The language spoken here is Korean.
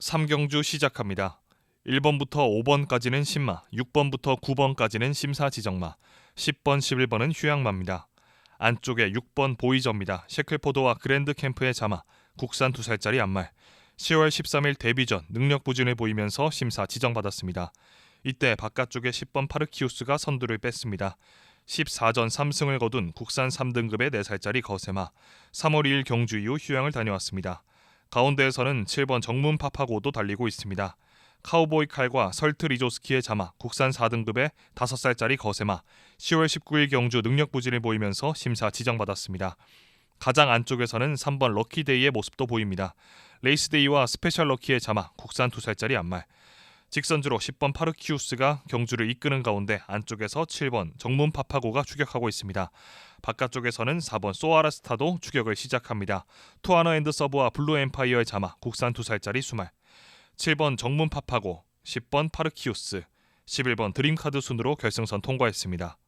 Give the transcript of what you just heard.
3경주 시작합니다. 1번부터 5번까지는 신마, 6번부터 9번까지는 심사 지정마, 10번, 11번은 휴양마입니다. 안쪽에 6번 보이저입니다. 셰클포드와 그랜드 캠프의 자마, 국산 2살짜리 안말. 10월 13일 데뷔전 능력 부진을 보이면서 심사 지정받았습니다. 이때 바깥쪽에 10번 파르키우스가 선두를 뺐습니다. 14전 3승을 거둔 국산 3등급의 4살짜리 거세마. 3월 2일 경주 이후 휴양을 다녀왔습니다. 가운데에서는 7번 정문 파파고도 달리고 있습니다. 카우보이 칼과 설트 리조스키의 자마, 국산 4등급의 5살짜리 거세마, 10월 19일 경주 능력 부진을 보이면서 심사 지정받았습니다. 가장 안쪽에서는 3번 럭키데이의 모습도 보입니다. 레이스데이와 스페셜 럭키의 자마, 국산 2살짜리 안말, 직선주로 10번 파르키우스가 경주를 이끄는 가운데 안쪽에서 7번 정문 파파고가 추격하고 있습니다. 바깥쪽에서는 4번 소아라스타도 추격을 시작합니다. 투아너 앤드 서브와 블루 엠파이어의 자마 국산 2살짜리 수말 7번 정문 파파고 10번 파르키우스 11번 드림카드 순으로 결승선 통과했습니다.